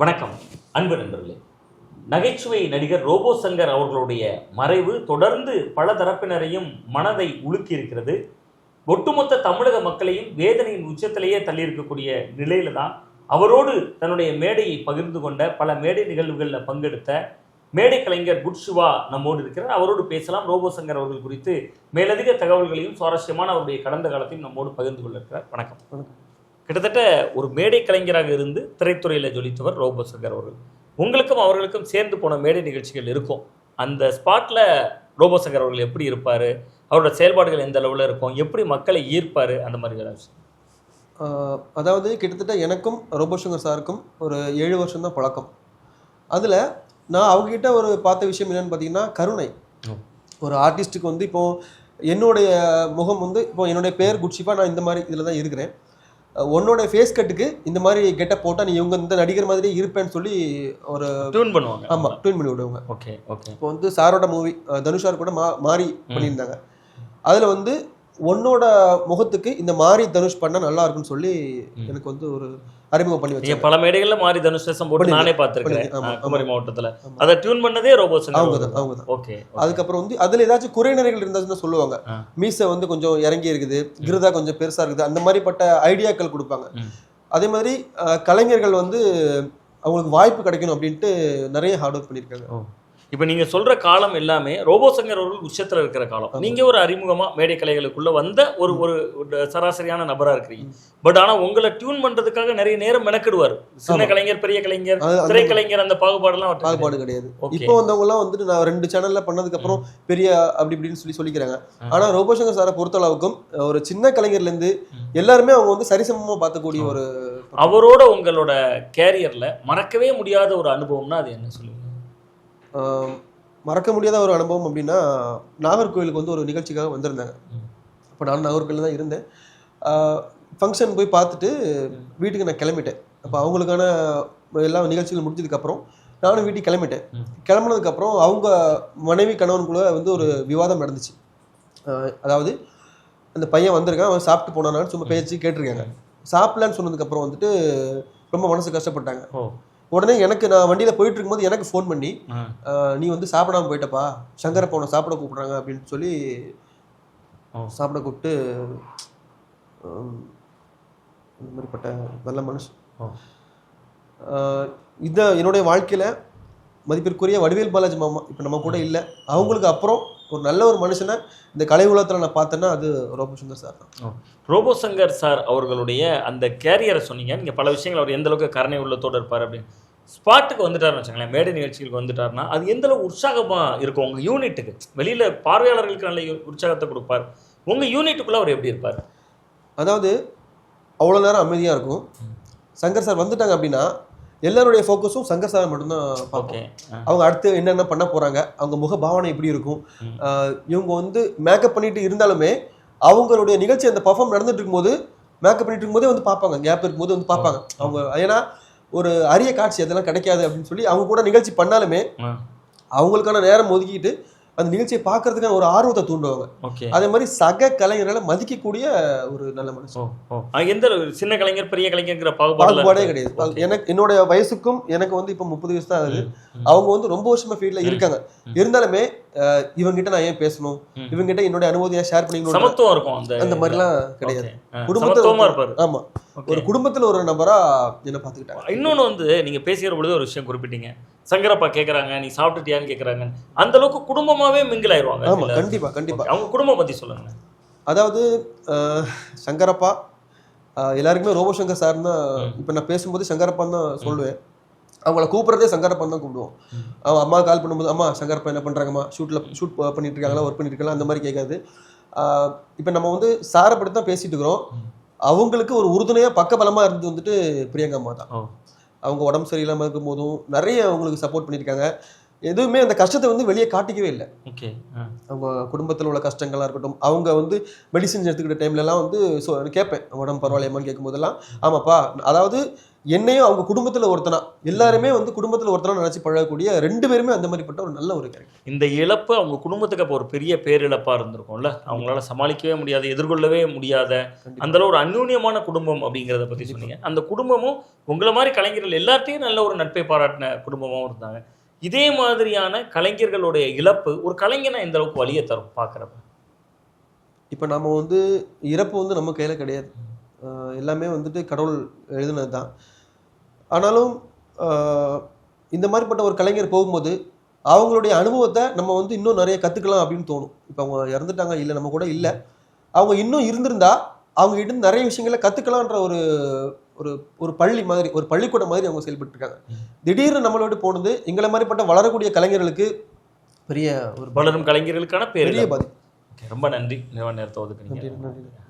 வணக்கம் அன்பு நண்பர்களே. நகைச்சுவை நடிகர் ரோபோ சங்கர் அவர்களுடைய மறைவு தொடர்ந்து பல தரப்பினரையும் மனதை உலுக்கி இருக்கிறது ஒட்டுமொத்த தமிழக மக்களையும் வேதனையின் உச்சத்திலேயே தள்ளியிருக்கக்கூடிய நிலையில தான் அவரோடு தன்னுடைய மேடையை பகிர்ந்து கொண்ட பல மேடை நிகழ்வுகளில் பங்கெடுத்த மேடை கலைஞர் குட் சிவா நம்மோடு இருக்கிறார். அவரோடு பேசலாம். ரோபோ சங்கர் அவர்கள் குறித்து மேலதிக தகவல்களையும் சுவாரஸ்யமான அவருடைய கடந்த காலத்தையும் நம்மோடு பகிர்ந்து கொள்ள இருக்கிறார். வணக்கம். வணக்கம். கிட்டத்தட்ட ஒரு மேடை கலைஞராக இருந்து திரைத்துறையில் ஜொலித்தவர் ரோபோ சங்கர் அவர்கள். உங்களுக்கும் அவர்களுக்கும் சேர்ந்து போன மேடை நிகழ்ச்சிகள் இருக்கும். அந்த ஸ்பாட்ல ரோபோ சங்கர் அவர்கள் எப்படி இருப்பார்? அவரோட செயல்பாடுகள் எந்த அளவில் இருக்கும்? எப்படி மக்களை ஈர்ப்பார்? அந்த மாதிரி விஷயம். ஆஹ் அதாவது கிட்டத்தட்ட எனக்கும் ரோபோசங்கர் சாருக்கும் ஒரு ஏழு வருஷம் தான் பழக்கம். அதில் நான் அவங்ககிட்ட ஒரு பார்த்த விஷயம் என்னன்னு பார்த்தீங்கன்னா கருணை. ஒரு ஆர்டிஸ்ட்டுக்கு வந்து இப்போ என்னுடைய முகம் வந்து இப்போ என்னுடைய பேர் குட்சிப்பா நான் இந்த மாதிரி இதில் தான் இருக்கிறேன். உன்னோட ஃபேஸ் கட்டுக்கு இந்த மாதிரி கெட்டப் போட்டால் நீ இவங்க இந்த நடிகர் மாதிரி இருப்பேன்னு சொல்லி ஒரு டியூன் பண்ணுவாங்க. ஆமாம் ட்யூன் பண்ணி விடுவாங்க. ஓகே ஓகே இப்போ வந்து சாரோட மூவி தனுஷார் கூட மா மாறி பண்ணியிருந்தாங்க. அதில் வந்து உன்னோட முகத்துக்கு இந்த மாறி தனுஷ் பண்ணால் நல்லா இருக்கும்னு சொல்லி. எனக்கு வந்து ஒரு அறிமுகம் பண்ணி வச்சாங்க பல மேடைகள்ல மாறி தனுஷ் தேசம் போட்டு. நானே ஆ, குமரி மாவட்டத்துல. அதை டியூன் பண்ணதே ரோபோ அவங்க தான். அவங்க தான் ஓகே அதுக்கப்புறம் வந்து அதில் ஏதாச்சும் குறைநிறைகள் இருந்ததுன்னு சொல்லுவாங்க. மீசை வந்து கொஞ்சம் இறங்கி இருக்குது கிருதா கொஞ்சம் பெருசா இருக்குது அந்த மாதிரிப்பட்ட ஐடியாக்கள் கொடுப்பாங்க. அதே மாதிரி கலைஞர்கள் வந்து அவங்களுக்கு வாய்ப்பு கிடைக்கணும் அப்படின்ட்டு நிறைய ஹார்ட் ஒர்க் பண்ணியிருக்காங்க. இப்போ நீங்க சொல்ற காலம் எல்லாமே ரோபோ சங்கர் அவர்கள் உச்சத்துல இருக்கிற காலம் ஆமா. நீங்க ஒரு அறிமுகமா மேடை கலைகளுக்குள்ள வந்த ஒரு ஒரு ஒரு சராசரியான நபரா இருக்கிறீங்க பட் ஆனா உங்களை டியூன் பண்றதுக்காக நிறைய நேரம் மெனக்கிடுவார் சின்ன. கலைஞர் பெரிய கலைஞர் திரைக்கலைஞர் அந்த பாகுபாடெல்லாம் பாகுபாடு கிடையாது. இப்போ வந்தவங்கலாம் வந்துட்டு நான் ரெண்டு சேனல்ல பண்ணதுக்கு அப்புறம் பெரிய அப்படி இப்படின்னு சொல்லி சொல்லிக்கிறாங்க ஆ. ஆனா ரோபோசங்கர் சாரை பொறுத்தளவுக்கும் ஒரு சின்ன கலைஞர்ல இருந்து ம். எல்லாருமே அவங்க வந்து சரிசமமா பார்க்கக்கூடிய ஒரு அவரோட உங்களோட கேரியர்ல மறக்கவே முடியாத ஒரு அனுபவம்னா அது என்ன ஆஹ், மறக்க முடியாத ஒரு அனுபவம் அப்படின்னா நாகர்கோவிலுக்கு வந்து ஒரு நிகழ்ச்சிக்காக வந்திருந்தாங்க. அப்போ நான் நாகர்கோவில் தான் இருந்தேன். ஃபங்க்ஷன் போய் பார்த்துட்டு வீட்டுக்கு நான் கிளம்பிட்டேன். அப்போ அவங்களுக்கான எல்லா நிகழ்ச்சிகள் முடிஞ்சதுக்கப்புறம் நானும் வீட்டுக்கு கிளம்பிட்டேன். கிளம்புனதுக்கப்புறம் அவங்க மனைவி கணவனுக்குள்ள வந்து ஒரு விவாதம் நடந்துச்சு. அதாவது அந்த பையன் வந்திருக்கான் அவன் சாப்பிட்டு போனானான்னு சும்மா பேச்சு கேட்டிருக்காங்க. சாப்பிடலன்னு சொன்னதுக்கப்புறம் வந்துட்டு ரொம்ப மனசு கஷ்டப்பட்டாங்க. உடனே எனக்கு நான் வண்டியில் போயிட்டு இருக்கும்போது எனக்கு ஃபோன் பண்ணி நீ வந்து சாப்பிடாம போயிட்டப்பா. சங்கரப்பா உன்னை சாப்பிட கூப்பிட்றாங்க அப்படின்னு சொல்லி. சாப்பிட கூப்பிட்டு இந்த மாதிரிப்பட்ட நல்ல மனுஷன். இந்த என்னுடைய வாழ்க்கையில மதிப்பிற்குரிய வடிவேல் பாலாஜி மாமா. இப்போ நம்ம கூட இல்லை. அவங்களுக்கு அப்புறம் ஒரு நல்ல ஒரு மனுஷனை இந்த கலை உலகத்தில் நான் பார்த்தேன்னா அது ரோபசுந்தர் சார் தான். ரோபோ சங்கர் சார் அவர்களுடைய அந்த கேரியரை சொன்னீங்க. நீங்க பல விஷயங்கள் அவர் எந்த அளவுக்கு கருணை உள்ளத்தோடு இருப்பார் அப்படின்னு. ஸ்பாட்டுக்கு வந்துட்டாருன்னு வச்சுங்களேன் மேடை நிகழ்ச்சிகளுக்கு வந்துட்டாருன்னா அது எந்த அளவுக்கு உற்சாகமா இருக்கும்? உங்க யூனிட்டுக்கு வெளியில பார்வையாளர்களுக்கு நல்ல உற்சாகத்தை கொடுப்பார். உங்க யூனிட்டுக்குள்ள அவர் எப்படி இருப்பார்? அதாவது அவ்வளோ நேரம் அமைதியாக இருக்கும். சங்கர் சார் வந்துட்டாங்க அப்படின்னா எல்லாருடைய ஃபோக்கஸும் சங்கர் சார் மட்டும்தான் பார்ப்போம். ஓகே அவங்க அடுத்து என்னென்ன பண்ண போறாங்க அவங்க முக பாவனை எப்படி இருக்கும் இவங்க வந்து மேக்கப் பண்ணிட்டு இருந்தாலுமே அவங்களுடைய நிகழ்ச்சி அந்த பர்ஃபார்ம் நடந்துட்டு இருக்கும்போது மேக்கப் பண்ணிட்டு இருக்கும்போதே வந்து பார்ப்பாங்க கேப் இருக்கும்போது வந்து பார்ப்பாங்க. அவங்க ஏன்னா ஒரு அரிய காட்சி அதெல்லாம் கிடைக்காது அப்படின்னு சொல்லி அவங்க கூட நிகழ்ச்சி பண்ணாலுமே அவங்களுக்கான நேரம் ஒதுக்கிட்டு அந்த நிகழ்ச்சியை பார்க்கறதுக்கான ஒரு ஆர்வத்தை தூண்டுவாங்க. ஓகே. அதே மாதிரி சக கலைஞர்களை மதிக்கக்கூடிய ஒரு நல்ல மனுஷன் எந்த? சின்ன கலைஞர் பெரிய கலைஞர்ங்கிற பாகுபாடு கிடையாது. எனக்கு என்னோட வயசுக்கும் எனக்கு வந்து இப்போ முப்பது வயசு தான் ஆகுது. அவங்க வந்து ரொம்ப வருஷமா ஃபீல்ட்ல இருக்காங்க. இருந்தாலுமே இவங்கிட்ட நான் ஏன் பேசணும். இவங்கிட்ட என்னோட அனுபவத்தை ஷேர் பண்ணிக்கணும் சமத்துவம் இருக்கும் அந்த மாதிரிலாம் கிடையாது. குடும்பத்துல ஆமா. ஒரு குடும்பத்துல ஒரு நபரா என்ன பாத்துக்கிட்டாங்க இன்னொன்னு வந்து நீங்க பேசுகிற பொழுது ஒரு விஷயம் குறிப்பிட்டீங்க. சங்கரப்பா கேக்குறாங்க நீ சாப்பிட்டுட்டியான்னு கேக்குறாங்க அந்த அளவுக்கு குடும்பமாவே மிங்கில் ஆயிருவாங்க ஆமா இல்ல? கண்டிப்பா கண்டிப்பா Okay. அவங்க குடும்பம் பத்தி சொல்லுங்க அதாவது சங்கரப்பா எல்லாருக்குமே ரோபோசங்கர் சார் தான். இப்போ நான் பேசும்போது சங்கரப்பான்னு தான் சொல்லுவேன் அவங்கள கூப்பிடுறதே சங்கரப்பான்னு தான் கூப்பிடுவோம். அவன் அம்மா கால் பண்ணும்போது அம்மா சங்கரப்பா என்ன பண்றாங்கம்மா ஷூட்ல ஷூட் பண்ணிட்டு இருக்காங்களா ஒர்க் பண்ணிட்டு இருக்காங்களா அந்த மாதிரி கேட்காது இப்போ நம்ம வந்து சாரை பற்றி தான் பேசிட்டு இருக்கிறோம். அவங்களுக்கு ஒரு உறுதுணையா பக்கபலமா இருந்து வந்துட்டு பிரியங்கா அம்மா தான். அவங்க உடம்பு சரியில்லாம இருக்கும் போதும் நிறைய அவங்களுக்கு சப்போர்ட் பண்ணியிருக்காங்க. எதுவுமே அந்த கஷ்டத்தை வந்து வெளியே காட்டிக்கவே இல்லை. ஓகே அவங்க குடும்பத்தில் உள்ள கஷ்டங்களா இருக்கட்டும் அவங்க வந்து மெடிசின்ஸ் எடுத்துக்கிட்ட டைம்ல எல்லாம் வந்து ஸோ கேட்பேன் உடம்பு பரவாயில்லையம்மான்னு கேட்கும் போதெல்லாம் ஆமாப்பா அதாவது என்னையும் அவங்க குடும்பத்துல ஒருத்தனா. எல்லாருமே வந்து குடும்பத்துல ஒருத்தனா நினைச்சு பழகக்கூடிய ரெண்டு பேருமே அந்த மாதிரிப்பட்ட ஒரு நல்ல ஒரு கேரக்டர் இந்த இழப்பு அவங்க குடும்பத்துக்கு அப்போ ஒரு பெரிய பேரிழப்பா இருந்திருக்கும்ல. அவங்களால சமாளிக்கவே முடியாது எதிர்கொள்ளவே முடியாத அந்த ஒரு அந்யூன்யமான குடும்பம் அப்படிங்கிறத பத்தி சொன்னீங்க. அந்த குடும்பமும் உங்களை மாதிரி கலைஞர்கள் எல்லார்ட்டையும் நல்ல ஒரு நட்பை பாராட்டின குடும்பமாவும் இருந்தாங்க. இதே மாதிரியான கலைஞர்களுடைய இழப்பு ஒரு கலைஞனை எந்த அளவுக்கு வழியை தரும் பார்க்குறப்ப. இப்போ நம்ம வந்து இறப்பு வந்து நம்ம கையில கிடையாது. எல்லாமே வந்துட்டு கடவுள் எழுதுனது தான் ஆனாலும் இந்த மாதிரிப்பட்ட ஒரு கலைஞர் போகும்போது அவங்களுடைய அனுபவத்தை நம்ம வந்து இன்னும் நிறைய கற்றுக்கலாம் அப்படின்னு தோணும். இப்போ அவங்க இறந்துட்டாங்க இல்லை நம்ம கூட இல்லை. அவங்க இன்னும் இருந்திருந்தா அவங்க கிட்ட இருந்து நிறைய விஷயங்களை கற்றுக்கலான்ற ஒரு ஒரு ஒரு பள்ளி மாதிரி ஒரு பள்ளிக்கூடம் மாதிரி அவங்க செயல்பட்டு இருக்காங்க திடீர்னு நம்மளோட போனது எங்களை மாதிரிப்பட்ட வளரக்கூடிய கலைஞர்களுக்கு பெரிய ஒரு வளரும் கலைஞர்களுக்கான பெரிய பாதிப்பு. ரொம்ப நன்றி. நேரத்தை ஒதுக்குனீங்க. நன்றி நன்றி.